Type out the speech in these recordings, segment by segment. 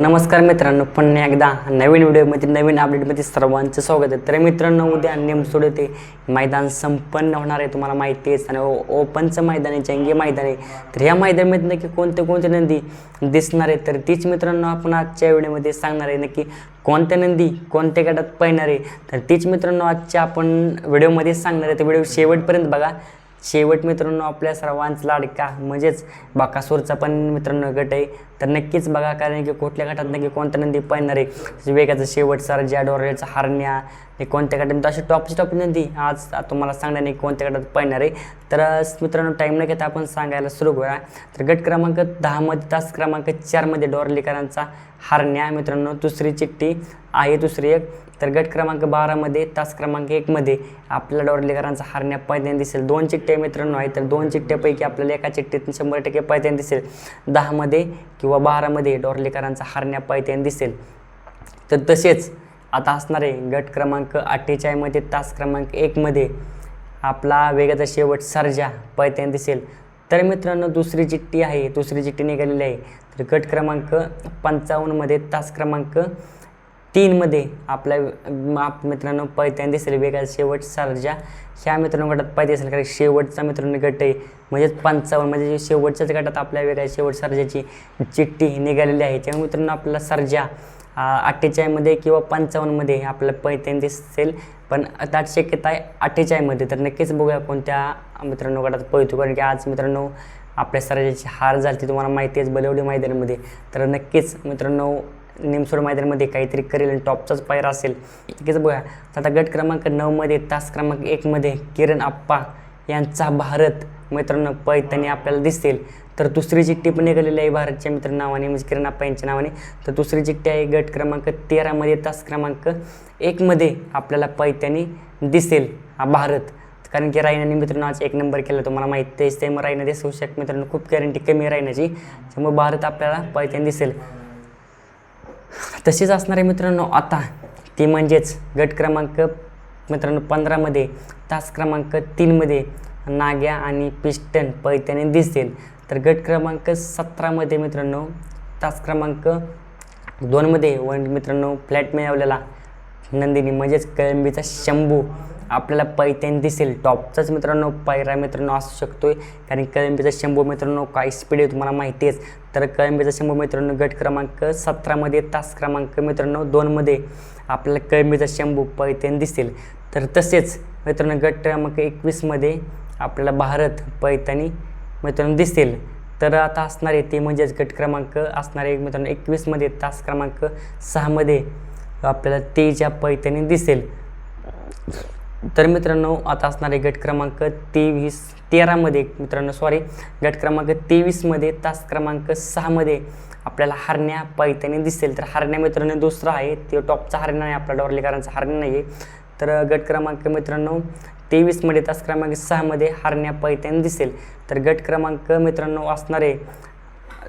नमस्कार मित्रांनो पुन्हा एकदा नवीन व्हिडिओमध्ये नवीन अपडेटमध्ये सर्वांचं स्वागत आहे. तर मित्रांनो उद्या नेमसोड येथे मैदान संपन्न होणार आहे तुम्हाला माहिती आहे. आणि ओ- ओपनचं मैदान आहे जंगी मैदान आहे. तर ह्या मैदानामध्ये नक्की कोणते कोणते नंदी दिसणार आहे तर तीच मित्रांनो आपण आजच्या व्हिडिओमध्ये सांगणार आहे नक्की कोणत्या नंदी कोणत्या गटात पाहणार आहे? तर तीच मित्रांनो आजच्या आपण व्हिडिओमध्ये सांगणार आहे. तर व्हिडिओ शेवटपर्यंत बघा. शेवट मित्रांनो आपल्या सर्वांचा लाडका म्हणजेच बाकासूरचा पण मित्रांनो गट आहे. तर नक्कीच बघा कारण की कुठल्या गटात नक्की कोणत्या नंदी पाहणार आहे? वेगाचा शेवट सरजा डोरेचा हारण्या हे कोणत्या गटात अशी टॉपची टॉप नंदी आज तुम्हाला सांगणार नाही कोणत्या गटात पाहणार आहे. तर मित्रांनो टाईम न घेता आपण सांगायला सुरू करूया. तर गट क्रमांक दहामध्ये तास क्रमांक चारमध्ये डोरलेकरांचा हारण्या. मित्रांनो दुसरी चिठ्ठी आहे दुसरी एक. तर गट क्रमांक बारामध्ये तास क्रमांक एकमध्ये आपल्या डोरलेकरांचा हारण्या पैद्याने दिसेल. दोन चिठ्ठ्या मित्रांनो आहे तर दोन चिठ्ठ्यापैकी आपल्याला एका चिठ्ठीतून शंभर टक्के पैद्याने दिसेल. दहामध्ये किंवा बारामध्ये डोरलेकरांचा हारण्या पैद्याने दिसेल. तर तसेच आता असणार आहे गट क्रमांक अठ्ठेचाळीसमध्ये तास क्रमांक एकमध्ये आपला वेगाचा शेवट सर्जा पैत्याने दिसेल. तर मित्रांनो दुसरी चिठ्ठी आहे दुसरी चिठ्ठी निघालेली आहे. तर गट क्रमांक पंचावन्नमध्ये तास क्रमांक तीनमध्ये आपल्या म- आप मित्रांनो पैत्याने दिसेल वेगळा शेवट सरजा. ह्या मित्रांनो गटात पाहिजे असेल कारण शेवटचा मित्रांनो गट आहे. म्हणजेच पंचावन्न म्हणजे शेवटच्याच गटात आपल्या वेगळ्या शेवट सर्जाची चिठ्ठी निघालेली आहे. त्यामुळे मित्रांनो आपला सर्जा अठ्ठेचाळीसमध्ये किंवा पंचावन्नमध्ये आपल्याला पैत्याने दिसेल. पण त्यात शक्यता आहे अठ्ठेचाळीसमध्ये. तर नक्कीच बघूया कोणत्या मित्रांनो गटात पळतो. कारण की आज मित्रांनो आपल्या सर्जाची हार झाली ती तुम्हाला माहिती आहे बलवडी मैदानामध्ये. तर नक्कीच मित्रांनो निमसोड मैदानामध्ये काहीतरी करेल आणि टॉपचाच पायरा असेल. नक्कीच बघा तर आता गट क्रमांक नऊमध्ये तास क्रमांक एकमध्ये किरण आप्पा यांचा भारत मित्रांनो पैतानी आपल्याला दिसतील तर दुसरी चिठ्ठी पण निघालेली आहे भारतच्या मित्र नावाने म्हणजे किरण आप्पा यांच्या नावाने. तर दुसरी चिठ्ठी आहे गट क्रमांक तेरामध्ये तास क्रमांक एकमध्ये आपल्याला पैत्यानी दिसेल हा भारत. कारण की रायनाने मित्रांनो आज एक नंबर केला तुम्हाला माहिती ते मग रायना दिसू शक मित्रांनो खूप गॅरंटी कमी रायनाची. त्यामुळे भारत आपल्याला पैत्याने दिसेल. तसेच असणारे मित्रांनो आता ती म्हणजेच गट क्रमांक मित्रांनो पंधरामध्ये तास क्रमांक तीनमध्ये नाग्या आणि पिस्टन पैत्याने दिसतील तर गट क्रमांक सतरामध्ये मित्रांनो तास क्रमांक दोनमध्ये वन मित्रांनो फ्लॅट मिळवलेला. नंदिनी म्हणजेच कळंबीचा शंभू. आपल्याला पैत्यान दिसेल. टॉपचाच मित्रांनो पायरा मित्रांनो असू शकतो आहे कारण कळंबीचा शंभू मित्रांनो काय स्पीड आहे तुम्हाला माहिती आहेच. तर कळंबीचा शंभू मित्रांनो गट क्रमांक सतरामध्ये तास क्रमांक मित्रांनो दोनमध्ये आपल्याला कळंबीचा शंभू पैत्यान दिसेल. तर तसेच मित्रांनो गट क्रमांक एकवीसमध्ये आपल्याला भारत पैतानी मित्रांनो दिसेल. तर आता असणारे ते म्हणजेच गट क्रमांक असणारे मित्रांनो एकवीसमध्ये तास क्रमांक सहामध्ये आपल्याला तेजा पैत्याने दिसेल. तर मित्रांनो आता असणारे गट क्रमांक तेवीस तेरामध्ये मित्रांनो सॉरी गट क्रमांक तेवीसमध्ये तास क्रमांक सहामध्ये आपल्याला हरण्या पैत्याने दिसेल. तर हरण्या मित्रांनो दुसरा आहे ते टॉपचा हरण्या आहे आपल्या डॉरलेकरांचा हरण्या नाही आहे. तर गट क्रमांक मित्रांनो तेवीसमध्ये तास क्रमांक सहामध्ये हरण्या पैत्याने दिसेल. तर गट क्रमांक मित्रांनो असणारे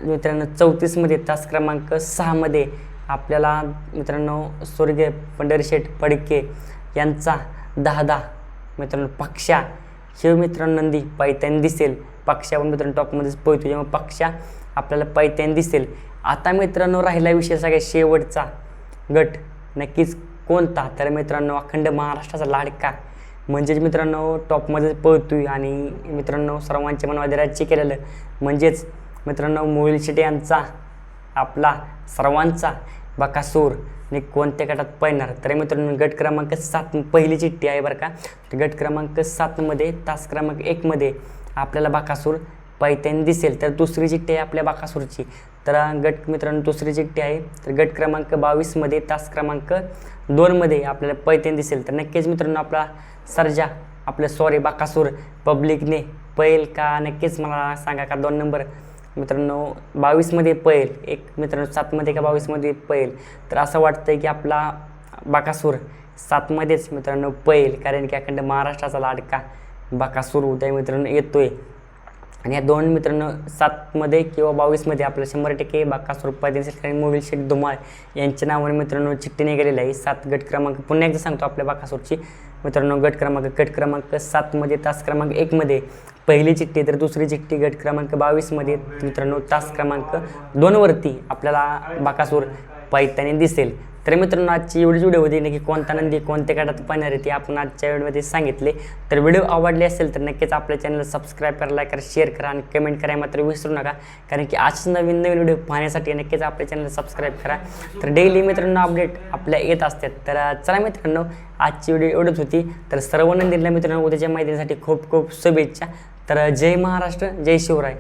मित्रांनो चौतीसमध्ये तास क्रमांक सहामध्ये आपल्याला मित्रांनो स्वर्गीय पंढरीशेठ फडके यांचा दहा दहा मित्रांनो पक्षा. हे मित्रांनो नंदी पैत्याने दिसेल. पक्षा पण मित्रांनो टॉपमध्येच पोहतो जेव्हा पक्षा आपल्याला पैत्याने दिसेल. आता मित्रांनो राहिला विषय सगळ्या शेवटचा गट नक्कीच कोणता? तर मित्रांनो अखंड महाराष्ट्राचा लाडका. म्हणजेच मित्रांनो टॉपमध्येच पळतोय आणि मित्रांनो सर्वांच्या मनामध्ये राज्य केलेलं. म्हणजेच मित्रांनो मोहिल शेटे यांचा आपला सर्वांचा बकासूर. आणि कोणत्या गटात पळणार? तर मित्रांनो गट क्रमांक सात पहिली चिठ्ठी आहे बरं का. गट क्रमांक सातमध्ये तास क्रमांक एकमध्ये आपल्याला बाकासूर पैत्याने दिसेल. तर दुसरी चिठ्ठी आहे आपल्या बाकासूरची. तर गट मित्रांनो दुसरी चिठ्ठी आहे. तर गट क्रमांक बावीसमध्ये तास क्रमांक दोनमध्ये आपल्याला पैत्याने दिसेल. तर नक्कीच मित्रांनो आपला सर्जा आपलं सॉरी बाकासूर पब्लिकने पैल का? नक्कीच मला सांगा का? दोन नंबर. मित्रांनो बावीसमध्ये पैल एक मित्रांनो सातमध्ये का बावीसमध्ये पैल तर असं वाटतंय की आपला बाकासूर सातमध्येच मित्रांनो पैल कारण की अखंड महाराष्ट्राचा लाडका बाकासूर उद्या मित्रांनो येतोय. आणि या दोन मित्रांनो सातमध्ये किंवा बावीसमध्ये आपलं शंभर टक्के बाका रुपये दिसेल कारण मोबाईल शेख धुमाळ यांच्या नावाने मित्रांनो चिठ्ठी निघालेली आहे. सात गट क्रमांक पुन्हा एकदा सांगतो आपल्या बाकासूरची मित्रांनो गट क्रमांक गट क्रमांक सातमध्ये तास क्रमांक एकमध्ये. पहिली चिठ्ठी तर दुसरी चिठ्ठी गट क्रमांक बावीसमध्ये. मित्रांनो तास क्रमांक दोनवरती आपल्याला बाकासूर पायताने दिसेल. तर मित्रांनो आजची एवढीच व्हिडिओ होती नक्की कोणता नंदी कोणत्या गटात पाहणार आहे ती आपण आजच्या व्हिडिओमध्ये सांगितले. तर व्हिडिओ आवडले असेल तर नक्कीच आपल्या चॅनल सबस्क्राईब करा लाईक करा शेअर करा आणि कमेंट करायला मात्र विसरू नका. कारण की असेच नवीन नवीन व्हिडिओ पाहण्यासाठी नक्कीच आपल्या चॅनल सबस्क्राईब करा. तर डेली मित्रांनो अपडेट आपल्या येत असतात. तर चला मित्रांनो आजची व्हिडिओ एवढंच होती. तर सर्व नंदींना मित्रांनो उद्याच्या माहितीसाठी खूप खूप शुभेच्छा. तर जय महाराष्ट्र जय शिवराय.